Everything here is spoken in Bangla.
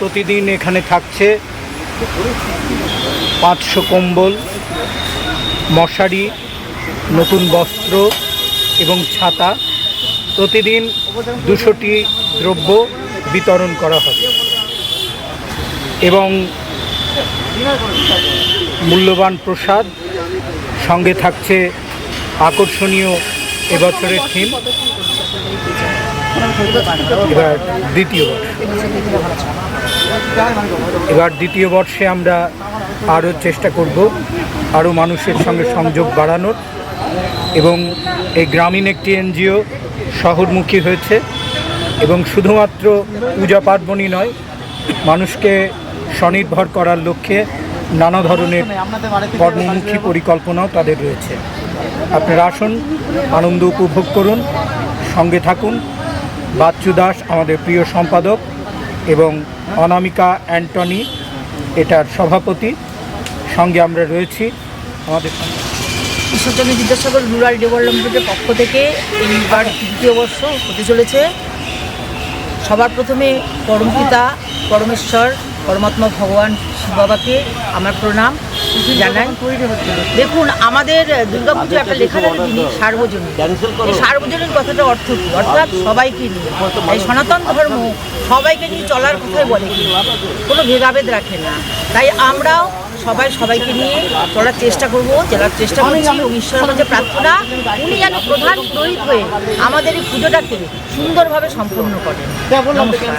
প্রতিদিন এখানে থাকছে পাঁচশো কম্বল, মশারি, নতুন বস্ত্র এবং ছাতা। প্রতিদিন দুশোটি দ্রব্য বিতরণ করা হবে। এবং মূল্যবান প্রসাদ, সঙ্গে থাকছে আকর্ষণীয় এবছরের থিম এবার দ্বিতীয় বর্ষ এবার দ্বিতীয় বর্ষে আমরা আরও চেষ্টা করব আরও মানুষের সঙ্গে সংযোগ বাড়ানোর। এবং এই গ্রামীণ একটি এনজিও শহরমুখী হয়েছে এবং শুধুমাত্র পূজা পার্বণই নয়, মানুষকে স্বনির্ভর করার লক্ষ্যে নানা ধরনের কর্মমুখী পরিকল্পনাও তাদের রয়েছে। আপনারা আসুন, আনন্দ উপভোগ করুন, সঙ্গে থাকুন। বাচ্চু দাস, আমাদের প্রিয় সম্পাদক। এবং অনামিকা অ্যান্টনি এটার সভাপতি। সঙ্গে আমরা রয়েছি আমাদের ঈশ্বরচন্দ্র বিদ্যাসাগর রুরাল ডেভেলপমেন্টের পক্ষ থেকে এইবার তৃতীয় বর্ষ হতে চলেছে। সবার প্রথমে পরমপিতা, পরমেশ্বর, পরমাত্মা ভগবান শিব বাবাকে আমার প্রণাম। জানাই দেখুন আমাদের দুর্গাপুজো একটা লেখা থাকে জিনিস সার্বজনীন। এই সার্বজনীন কথাটা অর্থ কী? অর্থাৎ সবাইকে নিয়ে। এই সনাতন ধর্ম সবাইকে নিয়ে চলার কথাই বলে কি? কোনো ভেদাভেদ রাখে না। তাই আমরাও সবাই সবাইকে নিয়ে চলার চেষ্টা করব চলার চেষ্টা করছি এবং ঈশ্বরের কাছে প্রার্থনা উনি যেন প্রধান পুরোহিত হয়ে আমাদের এই পুজোটাকে সুন্দরভাবে সম্পূর্ণ করেন। নমস্কার।